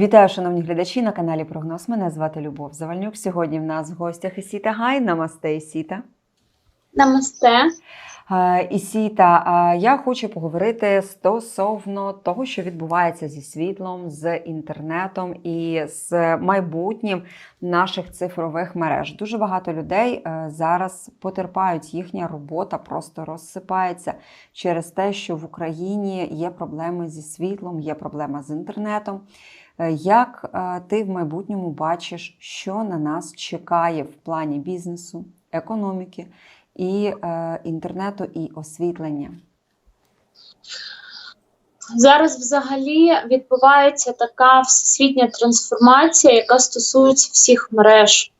Вітаю, шановні глядачі на каналі Прогноз. Мене звати Любов Завальнюк. Сьогодні в нас в гостях Ісіта Гай. Намасте, Ісіта. Намасте. Ісіта, я хочу поговорити стосовно того, що відбувається зі світлом, з інтернетом і з майбутнім наших цифрових мереж. Дуже багато людей е, зараз потерпають, їхня робота просто розсипається через те, що в Україні є проблеми зі світлом, є проблема з інтернетом. Е, Як е, ти в майбутньому бачиш, що на нас чекає в плані бізнесу, економіки і е, інтернету і освітлення? Зараз взагалі відбувається така всесвітня трансформація, яка стосується всіх мереж.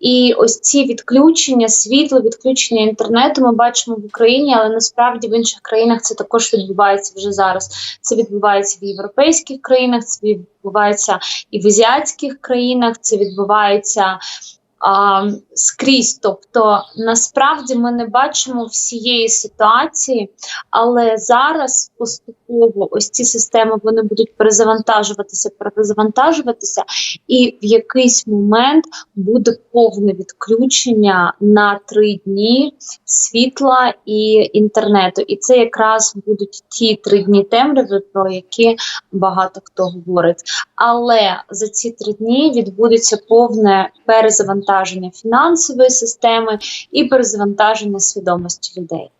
І ось ці відключення світла, відключення інтернету ми бачимо в Україні, але насправді в інших країнах це також відбувається вже зараз. Це відбувається в європейських країнах, це відбувається і в азіатських країнах, це відбувається. Скрізь, тобто насправді ми не бачимо всієї ситуації, але зараз поступово ось ці системи вони будуть перезавантажуватися, перезавантажуватися, і в якийсь момент буде повне відключення на три дні світла і інтернету. І це якраз будуть ті три дні темряви, про які багато хто говорить. Але за ці три дні відбудеться повне перезавантаження фінансової системи і перезавантаження свідомості людей.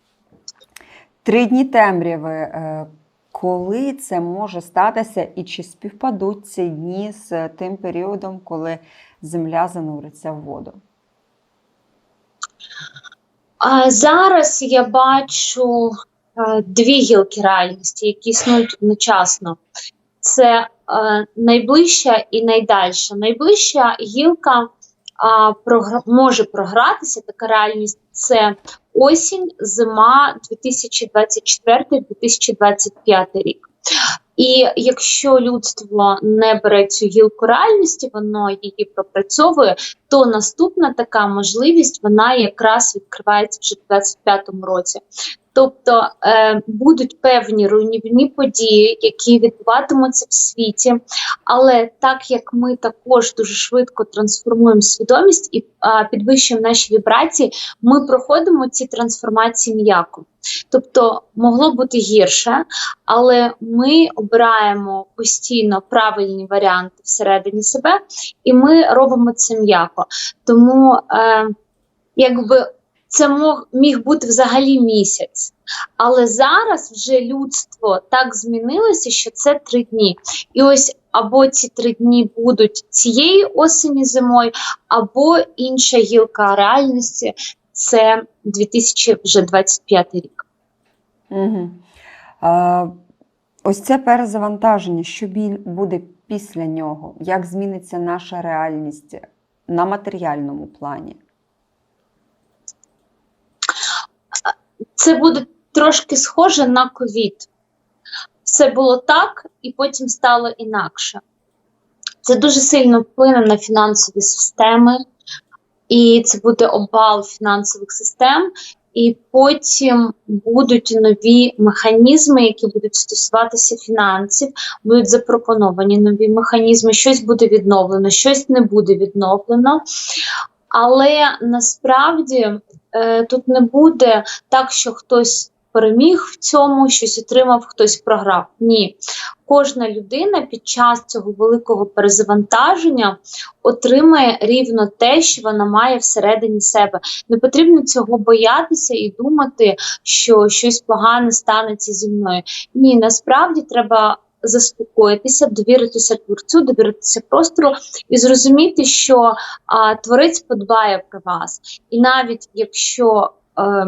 Три дні темряви. е, Коли це може статися, і чи співпадуть ці дні з тим періодом, коли земля зануриться в воду? А зараз я бачу е, дві гілки реальності, які існують одночасно. Це е, найближча і найдальша. Найближча гілка а, програ- може програтися, така реальність це осінь, зима 2024-2025 рік. І якщо людство не бере цю гілку реальності, воно її пропрацьовує, то наступна така можливість вона якраз відкривається вже в 2025 році. Тобто е, будуть певні руйнівні події, які відбуватимуться в світі, але так як ми також дуже швидко трансформуємо свідомість і а, підвищуємо наші вібрації, ми проходимо ці трансформації м'яко. Тобто могло бути гірше, але ми обираємо постійно правильні варіанти всередині себе, і ми робимо це м'яко. Тому е, якби це мог міг бути взагалі місяць. Але зараз вже людство так змінилося, що це три дні. І ось або ці три дні будуть цієї осені зимою, або інша гілка реальності це 2025 рік. Угу. Е, ось це перезавантаження, що буде після нього? Як зміниться наша реальність на матеріальному плані? Це буде трошки схоже на ковід. Все було так, і потім стало інакше. Це дуже сильно вплине на фінансові системи, і це буде обвал фінансових систем, і потім будуть нові механізми, які будуть стосуватися фінансів, будуть запропоновані нові механізми, щось буде відновлено, щось не буде відновлено. Але насправді е, тут не буде так, що хтось переміг в цьому, щось отримав, хтось програв. Ні. Кожна людина під час цього великого перезавантаження отримає рівно те, що вона має всередині себе. Не потрібно цього боятися і думати, що щось погане станеться зі мною. Ні, насправді треба. Заспокоїтися, довіритися творцю, довіритися простору і зрозуміти, що а, творець подбає про вас, і навіть якщо е,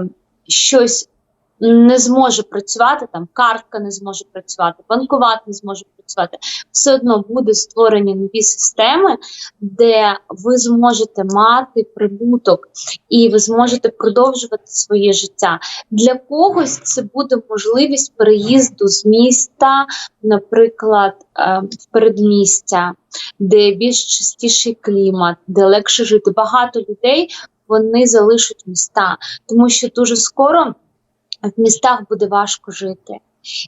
щось не зможе працювати, там картка не зможе працювати, банкомат не зможе працювати, все одно буде створені нові системи, де ви зможете мати прибуток і ви зможете продовжувати своє життя. Для когось це буде можливість переїзду з міста, наприклад, е, в передмістя, де більш чистіший клімат, де легше жити. Багато людей вони залишать міста, тому що дуже скоро в містах буде важко жити.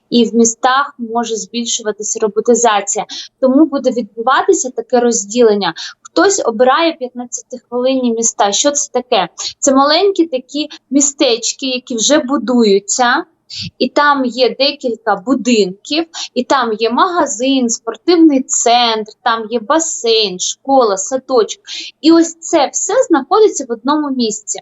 і в містах може збільшуватися роботизація. Тому буде відбуватися таке розділення. Хтось обирає 15-хвилинні міста. Що це таке? Це маленькі такі містечки, які вже будуються, і там є декілька будинків, і там є магазин, спортивний центр, там є басейн, школа, садочок. І ось це все знаходиться в одному місці.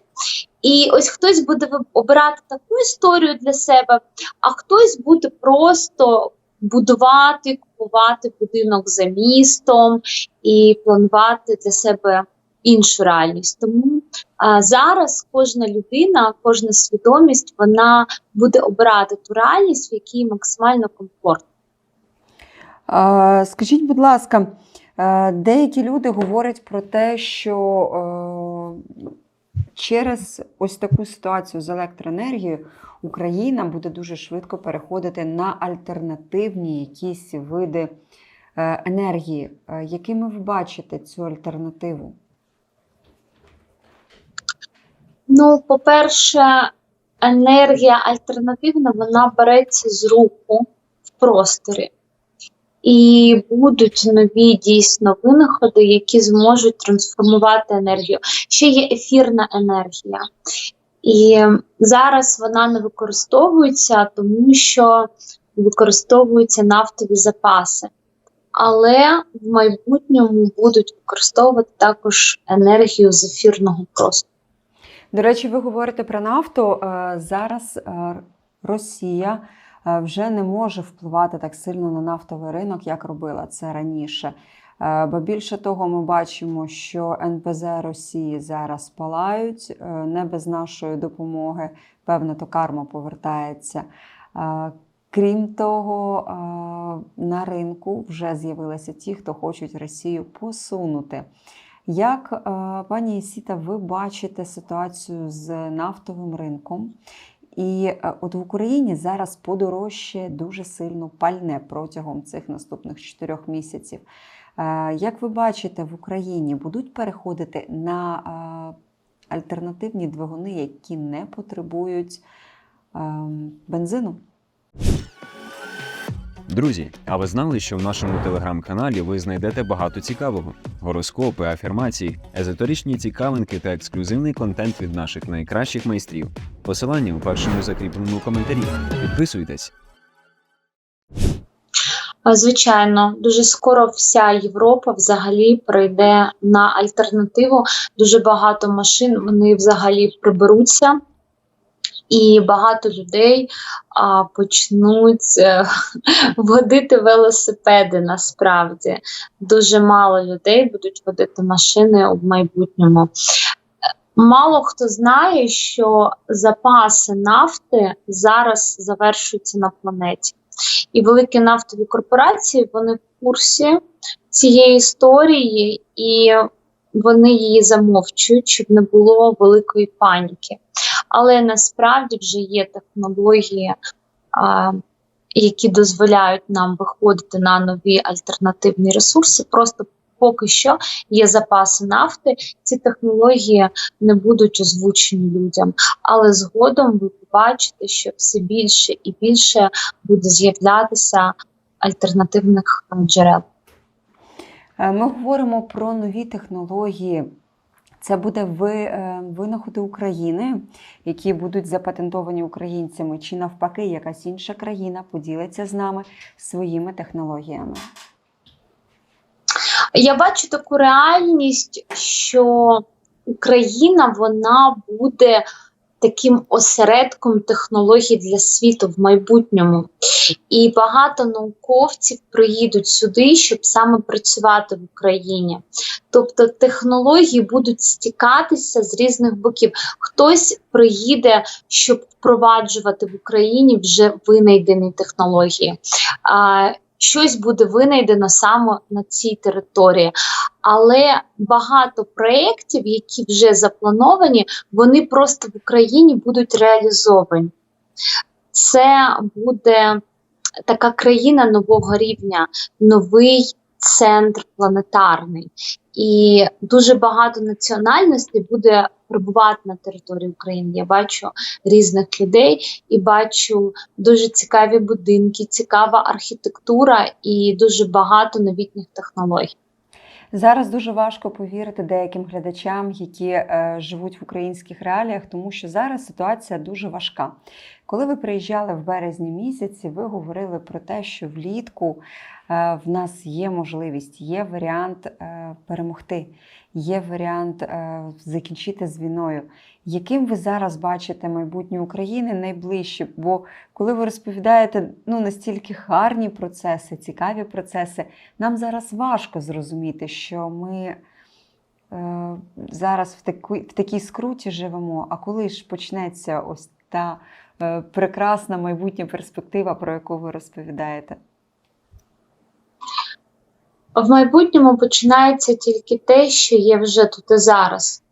І ось хтось буде обирати таку історію для себе, а хтось буде просто будувати, купувати будинок за містом і планувати для себе іншу реальність. Тому а, зараз кожна людина, кожна свідомість, вона буде обирати ту реальність, в якій максимально комфортно. Скажіть, будь ласка, деякі люди говорять про те, що е, через ось таку ситуацію з електроенергією Україна буде дуже швидко переходити на альтернативні якісь види е, енергії. Е, Якими ви бачите цю альтернативу? Ну, по-перше, енергія альтернативна вона береться з руху в просторі. І будуть нові дійсно винаходи, які зможуть трансформувати енергію. Ще є ефірна енергія. І зараз вона не використовується, тому що використовуються нафтові запаси. Але в майбутньому будуть використовувати також енергію з ефірного простору. До речі, ви говорите про нафту. Е, Зараз е, Росія вже не може впливати так сильно на нафтовий ринок, як робила це раніше. Е, Бо більше того, ми бачимо, що НПЗ Росії зараз палають е, не без нашої допомоги. Певно, то карма повертається. Е, Крім того, е, на ринку вже з'явилися ті, хто хочуть Росію посунути. Як, е, пані Ісіта, ви бачите ситуацію з нафтовим ринком? І е, от в Україні зараз подорожчає дуже сильно пальне протягом цих наступних чотирьох місяців. Е, Як ви бачите, в Україні будуть переходити на е, альтернативні двигуни, які не потребують ем, бензину? Друзі, а ви знали, що в нашому телеграм-каналі ви знайдете багато цікавого: гороскопи, афірмації, езотеричні цікавинки та ексклюзивний контент від наших найкращих майстрів. Посилання у першому закріпленому коментарі. Підписуйтесь. Звичайно, дуже скоро вся Європа взагалі прийде на альтернативу. Дуже багато машин вони взагалі приберуться, і багато людей а, почнуть е, водити велосипеди. Насправді дуже мало людей будуть водити машини в майбутньому. Мало хто знає, що запаси нафти зараз завершуються на планеті. І великі нафтові корпорації вони в курсі цієї історії, і вони її замовчують, щоб не було великої паніки. Але насправді вже є технології, а, які дозволяють нам виходити на нові альтернативні ресурси. Просто поки що є запаси нафти, ці технології не будуть озвучені людям. Але згодом ви побачите, що все більше і більше буде з'являтися альтернативних джерел. Е, Ми говоримо про нові технології. Це буде е, винаходи України, які будуть запатентовані українцями, чи навпаки, якась інша країна поділиться з нами своїми технологіями. Я бачу таку реальність, що Україна вона буде таким осередком технологій для світу в майбутньому. І багато науковців приїдуть сюди, щоб саме працювати в Україні. Тобто технології будуть стікатися з різних боків. Хтось приїде, щоб впроваджувати в Україні вже винайдені технології. А, щось буде винайдено саме на цій території. Але багато проєктів, які вже заплановані, вони просто в Україні будуть реалізовані. Це буде така країна нового рівня, новий центр планетарний. І дуже багато національностей буде перебувати на території України. Я бачу різних людей і бачу дуже цікаві будинки, цікава архітектура і дуже багато новітніх технологій. Зараз дуже важко повірити деяким глядачам, які е, живуть в українських реаліях, тому що зараз ситуація дуже важка. Коли ви приїжджали в березні місяці, ви говорили про те, що влітку в нас є можливість, є варіант е, перемогти, є варіант е, закінчити з війною. Яким ви зараз бачите майбутнє України найближче? Бо коли ви розповідаєте ну, настільки гарні процеси, цікаві процеси, нам зараз важко зрозуміти, що ми е, зараз в, таку, в такій скруті живемо. А коли ж почнеться ось та е, прекрасна майбутня перспектива, про яку ви розповідаєте? В майбутньому починається тільки те, що є вже тут і зараз.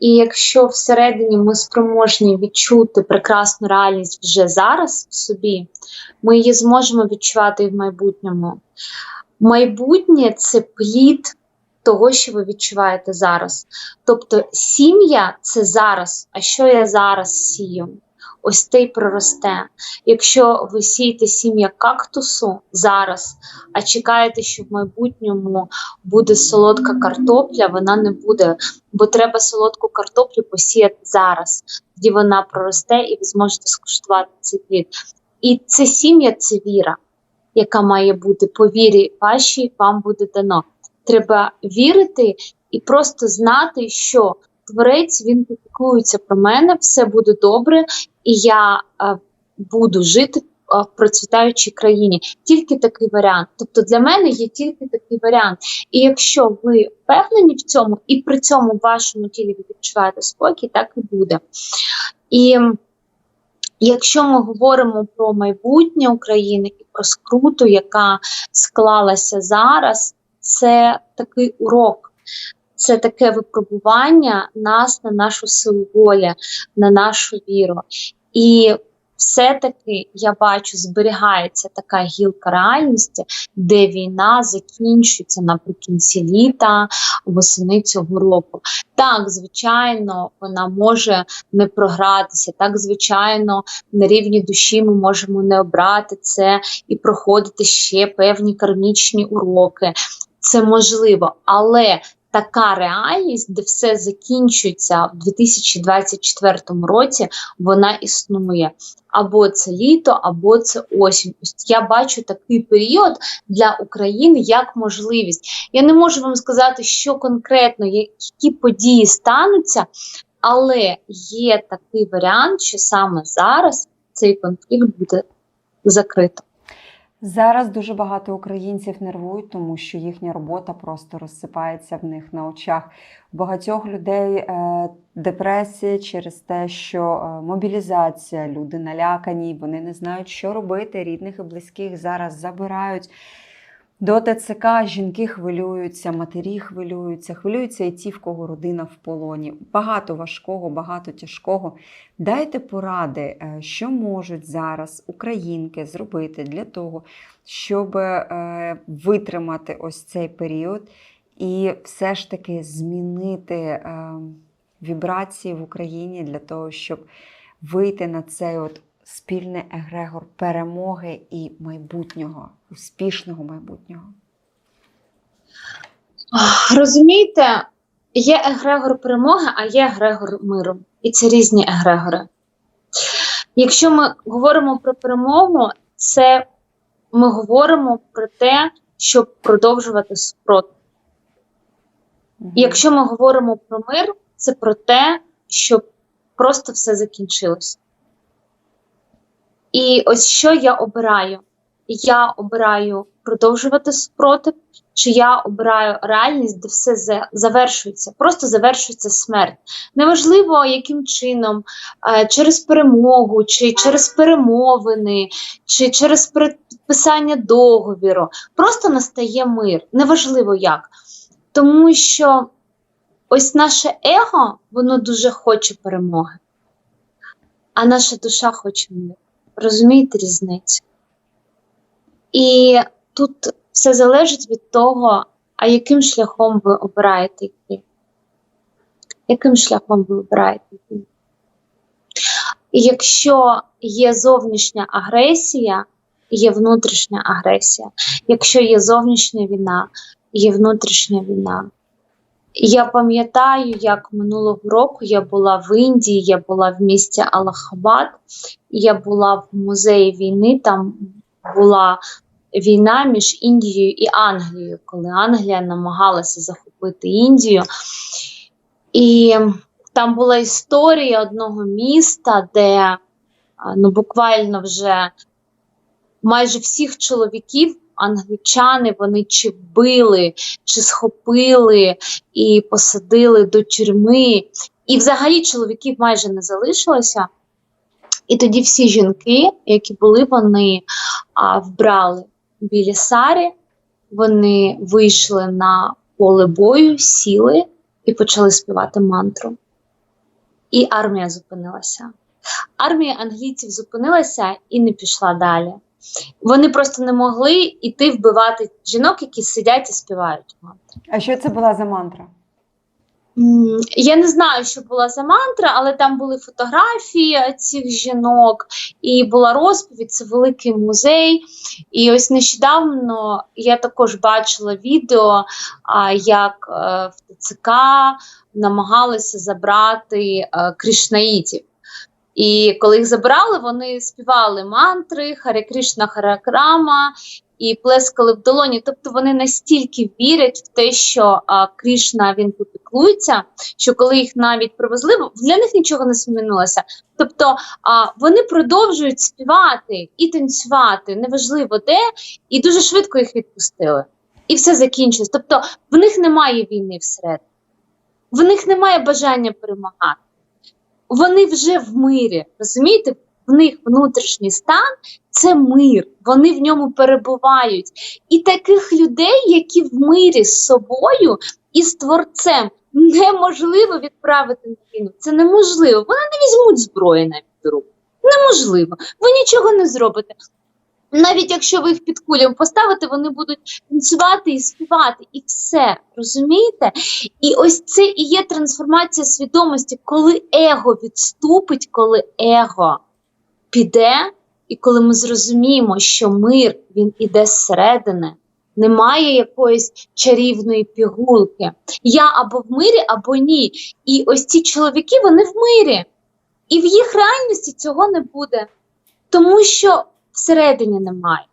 І якщо всередині ми спроможні відчути прекрасну реальність вже зараз в собі, ми її зможемо відчувати і в майбутньому. Майбутнє це плід того, що ви відчуваєте зараз. Тобто сім'я це зараз. А що я зараз сію? Ось те й проросте. Якщо ви сієте сім'я кактусу зараз, а чекаєте, що в майбутньому буде солодка картопля, вона не буде, бо треба солодку картоплю посіяти зараз. Тоді вона проросте і ви зможете скуштувати цей плід. І це сім'я це віра, яка має бути по вірі вашій, вам буде дано. Треба вірити і просто знати, що творець він піклується про мене, все буде добре, і я е, буду жити е, в процвітаючій країні. Тільки такий варіант. Тобто для мене є тільки такий варіант. І якщо ви впевнені в цьому, і при цьому в вашому тілі ви відчуваєте спокій, так і буде. І якщо ми говоримо про майбутнє України і про скруту, яка склалася зараз, це такий урок. Це таке випробування нас на нашу силу волі, на нашу віру. І все-таки я бачу, зберігається така гілка реальності, де війна закінчується наприкінці літа, восени цього року. Так, звичайно, вона може не програтися. Так, звичайно, на рівні душі ми можемо не обрати це і проходити ще певні кармічні уроки. Це можливо, але така реальність, де все закінчується в 2024 році, вона існує. Або це літо, або це осінь. Я бачу такий період для України як можливість. Я не можу вам сказати, що конкретно, які події стануться, але є такий варіант, що саме зараз цей конфлікт буде закрито. Зараз дуже багато українців нервують, тому що їхня робота просто розсипається в них на очах. Багатьох людей е, депресія через те, що е, мобілізація, люди налякані, вони не знають, що робити. Рідних і близьких зараз забирають. До ТЦК жінки хвилюються, матері хвилюються, хвилюються і ті, в кого родина в полоні. Багато важкого, багато тяжкого. Дайте поради, е, що можуть зараз українки зробити для того, щоб е, витримати ось цей період і все ж таки змінити е, вібрації в Україні для того, щоб вийти на цей от спільний егрегор перемоги і майбутнього, успішного майбутнього. Розумієте, є егрегор перемоги, а є егрегор миру. І це різні егрегори. Якщо ми говоримо про перемогу, це ми говоримо про те, щоб продовжувати супротив. Мгм. Якщо ми говоримо про мир, це про те, щоб просто все закінчилось. І ось що я обираю? Я обираю продовжувати супротив, чи я обираю реальність, де все завершується, просто завершується смерть. Неважливо, яким чином, е, через перемогу, чи через перемовини, чи через підписання договіру. Просто настає мир. Неважливо як. Тому що ось наше его, воно дуже хоче перемоги, а наша душа хоче мир. Розумієте різницю? І тут все залежить від того, а яким шляхом ви обираєте йти? Яким шляхом ви обираєте йти? Якщо є зовнішня агресія, є внутрішня агресія. Якщо є зовнішня війна, є внутрішня війна. Я пам'ятаю, як минулого року я була в Індії, я була в місті Аллахабад, я була в музеї війни. Там була війна між Індією і Англією, коли Англія намагалася захопити Індію. І там була історія одного міста, де ну, буквально вже майже всіх чоловіків англічани вони чи вбили, чи схопили і посадили до тюрми. І взагалі чоловіків майже не залишилося. І тоді всі жінки, які були, вони а, вбрали білі сарі, вони вийшли на поле бою, сіли і почали співати мантру. І армія зупинилася. Армія англійців зупинилася і не пішла далі. Вони просто не могли йти вбивати жінок, які сидять і співають мантру. А що це була за мантра? Я не знаю, що була за мантра, але там були фотографії цих жінок, і була розповідь, це великий музей. І ось нещодавно я також бачила відео, як е, в ТЦК намагалися забрати е, кришнаїтів. І коли їх забрали, вони співали мантри, Харе Кришна, Харе Крама і плескали в долоні. Тобто вони настільки вірять в те, що а, Кришна він попіклується, що коли їх навіть привезли, для них нічого не змінилося. Тобто а, вони продовжують співати і танцювати, неважливо де, і дуже швидко їх відпустили. І все закінчилось. Тобто в них немає війни всередині, в них немає бажання перемагати. Вони вже в мирі, розумієте? В них внутрішній стан це мир, вони в ньому перебувають. І таких людей, які в мирі з собою і з творцем, неможливо відправити на війну. Це неможливо. Вони не візьмуть зброї навіть до рук. Неможливо. Ви нічого не зробите. Навіть якщо ви їх під кулям поставите, вони будуть танцювати і співати, і все, розумієте? І ось це і є трансформація свідомості, коли его відступить, коли его піде, і коли ми зрозуміємо, що мир він іде зсередини, немає якоїсь чарівної пігулки. Я або в мирі, або ні. І ось ці чоловіки вони в мирі. І в їх реальності цього не буде, тому що всередині немає.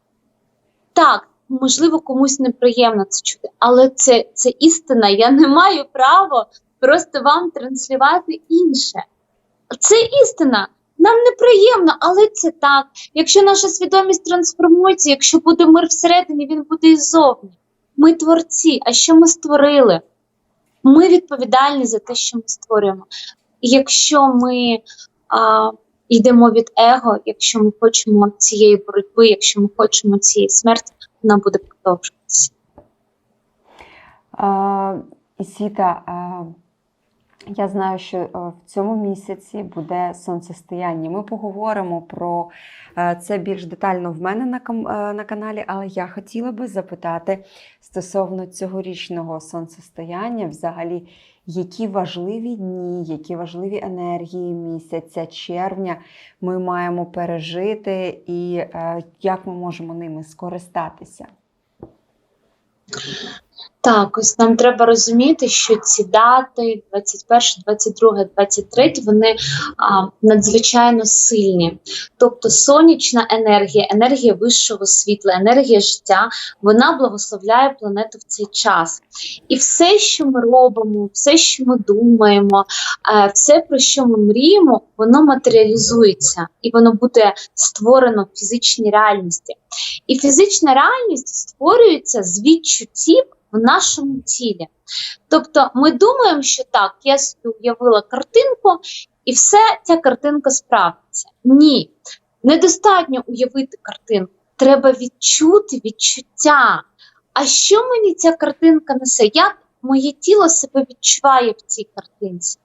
Так, можливо, комусь неприємно це чути, але це, це істина. Я не маю права просто вам транслювати інше. Це істина. Нам неприємно, але це так. Якщо наша свідомість трансформується, якщо буде мир всередині, він буде і ззовні. Ми творці. А що ми створили? Ми відповідальні за те, що ми створюємо. Якщо ми а, йдемо від его, якщо ми хочемо цієї боротьби, якщо ми хочемо цієї смерті, вона буде продовжуватися. Ісіта, я знаю, що е, в цьому місяці буде сонцестояння. Ми поговоримо про е, це більш детально в мене е, на каналі, але я хотіла би запитати стосовно цьогорічного сонцестояння, взагалі, які важливі дні, які важливі енергії місяця, червня ми маємо пережити і як ми можемо ними скористатися. Так, ось нам треба розуміти, що ці дати 21, 22, 23, вони а, надзвичайно сильні. Тобто сонячна енергія, енергія вищого світла, енергія життя, вона благословляє планету в цей час. І все, що ми робимо, все, що ми думаємо, е, все, про що ми мріємо, воно матеріалізується і воно буде створено в фізичній реальності. І фізична реальність створюється з відчуттів в нашому тілі. Тобто ми думаємо, що так, я собі уявила картинку, і все ця картинка справиться. Ні, недостатньо уявити картинку. Треба відчути відчуття. А що мені ця картинка несе? Як моє тіло себе відчуває в цій картинці?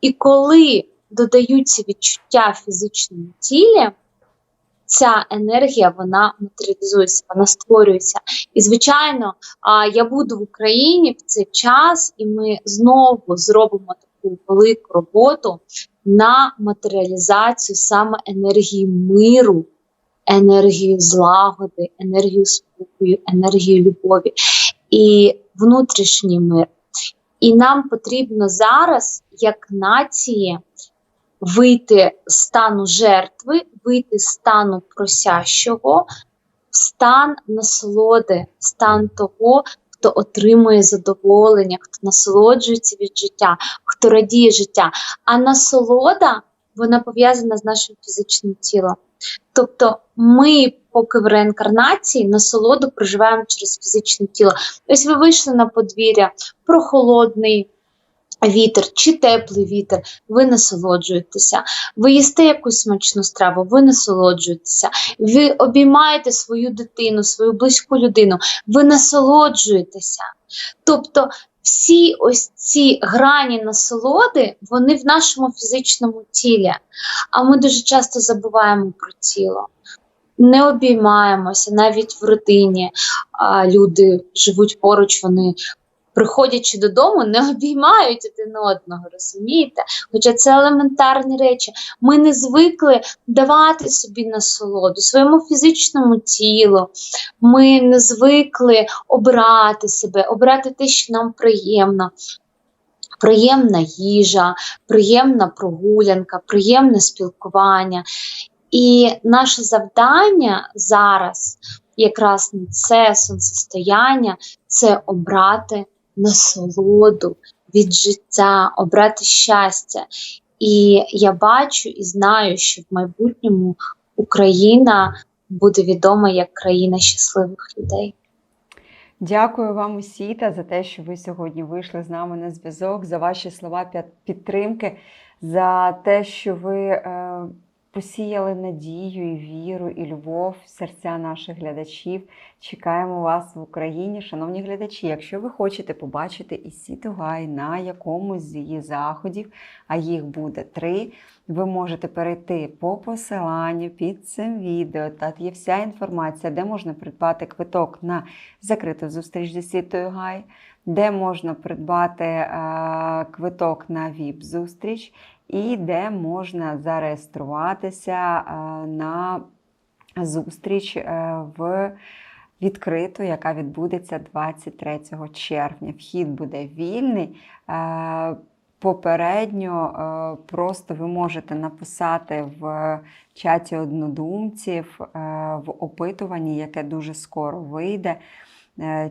І коли додаються відчуття фізичному тілі, ця енергія вона матеріалізується, вона створюється. І, звичайно, я буду в Україні в цей час, і ми знову зробимо таку велику роботу на матеріалізацію саме енергії миру, енергію злагоди, енергію спокою, енергію любові і внутрішній мир. І нам потрібно зараз, як нації, вийти з стану жертви, вийти з стану просящого в стан насолоди, в стан того, хто отримує задоволення, хто насолоджується від життя, хто радіє життя. А насолода вона пов'язана з нашим фізичним тілом. Тобто ми, поки в реінкарнації, насолоду проживаємо через фізичне тіло. Ось ви вийшли на подвір'я, прохолодний вітер чи теплий вітер, ви насолоджуєтеся. Ви їсте якусь смачну страву, ви насолоджуєтеся. Ви обіймаєте свою дитину, свою близьку людину, ви насолоджуєтеся. Тобто всі ось ці грані насолоди, вони в нашому фізичному тілі. А ми дуже часто забуваємо про тіло. Не обіймаємося навіть в родині. А люди живуть поруч, вони приходячи додому, не обіймають один одного, розумієте? Хоча це елементарні речі. Ми не звикли давати собі насолоду своєму фізичному тілу. Ми не звикли обрати себе, обрати те, що нам приємно. Приємна їжа, приємна прогулянка, приємне спілкування. І наше завдання зараз, якраз на це сонцестояння, це обрати насолоду від життя, обрати щастя. І я бачу і знаю, що в майбутньому Україна буде відома як країна щасливих людей. Дякую вам усі за те, що ви сьогодні вийшли з нами на зв'язок, за ваші слова підтримки, за те, що ви е, посіяли надію, і віру, і любов в серця наших глядачів. Чекаємо вас в Україні, шановні глядачі. Якщо ви хочете побачити Ісі Тугай на якомусь з її заходів, а їх буде три, ви можете перейти по посиланню під цим відео. Та є вся інформація, де можна придбати квиток на закриту зустріч з Ісітою Гай, де можна придбати е, квиток на ВІП-зустріч, і де можна зареєструватися е, на зустріч е, в відкриту, яка відбудеться 23 червня. Вхід буде вільний. Е, Попередньо просто ви можете написати в чаті однодумців в опитуванні, яке дуже скоро вийде,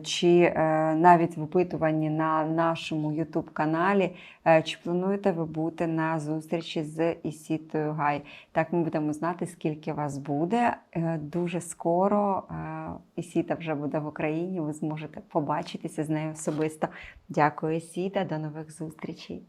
чи е, навіть в опитуванні на нашому YouTube каналі, е, чи плануєте ви бути на зустрічі з Ісітою Гай. Так ми будемо знати, скільки вас буде. Е, Дуже скоро е, Ісіта вже буде в Україні. Ви зможете побачитися з нею особисто. Дякую, Ісіта. До нових зустрічей.